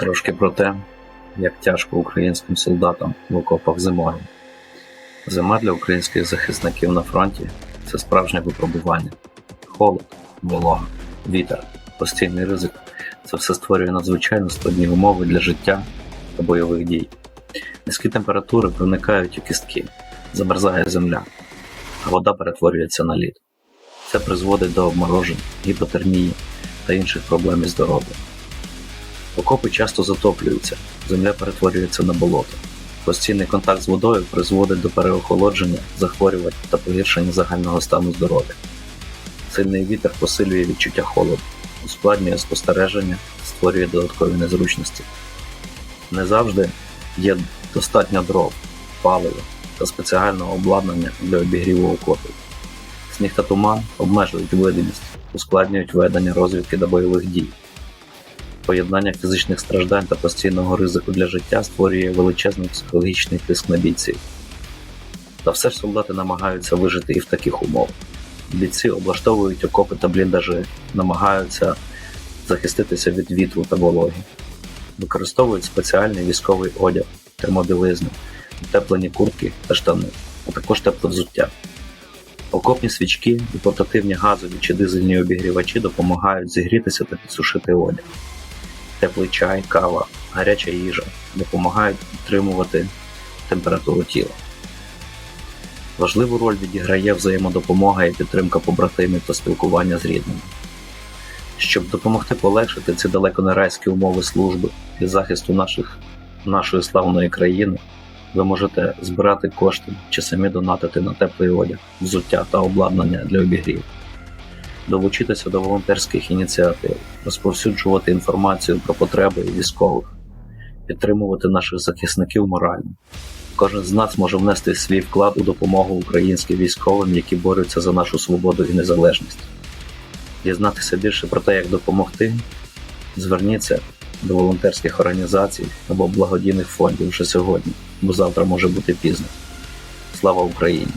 Трошки про те, як тяжко українським солдатам в окопах зимою. Зима для українських захисників на фронті це справжнє випробування. Холод, волога, вітер, постійний ризик це все створює надзвичайно складні умови для життя та бойових дій. Низькі температури проникають у кістки, замерзає земля, а вода перетворюється на лід. Це призводить до обморожень, гіпотермії та інших проблем із здоров'ям. Окопи часто затоплюються, земля перетворюється на болото. Постійний контакт з водою призводить до переохолодження, захворювань та погіршення загального стану здоров'я. Сильний вітер посилює відчуття холоду, ускладнює спостереження, створює додаткові незручності. Не завжди є достатньо дров, палива та спеціального обладнання для обігріву окопів. Сніг та туман обмежують видимість, ускладнюють ведення розвідки до бойових дій. Поєднання фізичних страждань та постійного ризику для життя створює величезний психологічний тиск на бійців. Та все ж солдати намагаються вижити і в таких умовах. Бійці облаштовують окопи та бліндажі, намагаються захиститися від вітру та вологи, використовують спеціальний військовий одяг, термобілизну, утеплені куртки та штани, а також тепле взуття. Окопні свічки і портативні газові чи дизельні обігрівачі допомагають зігрітися та підсушити одяг. Теплий чай, кава, гаряча їжа допомагають підтримувати температуру тіла. Важливу роль відіграє взаємодопомога і підтримка побратимів та спілкування з рідними. Щоб допомогти полегшити ці далеко не райські умови служби і захисту наших, нашої славної країни, ви можете збирати кошти чи самі донатити на теплий одяг, взуття та обладнання для обігріву, долучитися до волонтерських ініціатив, розповсюджувати інформацію про потреби військових, підтримувати наших захисників морально. Кожен з нас може внести свій вклад у допомогу українським військовим, які борються за нашу свободу і незалежність. Дізнатися більше про те, як допомогти, зверніться до волонтерських організацій або благодійних фондів вже сьогодні, бо завтра може бути пізно. Слава Україні!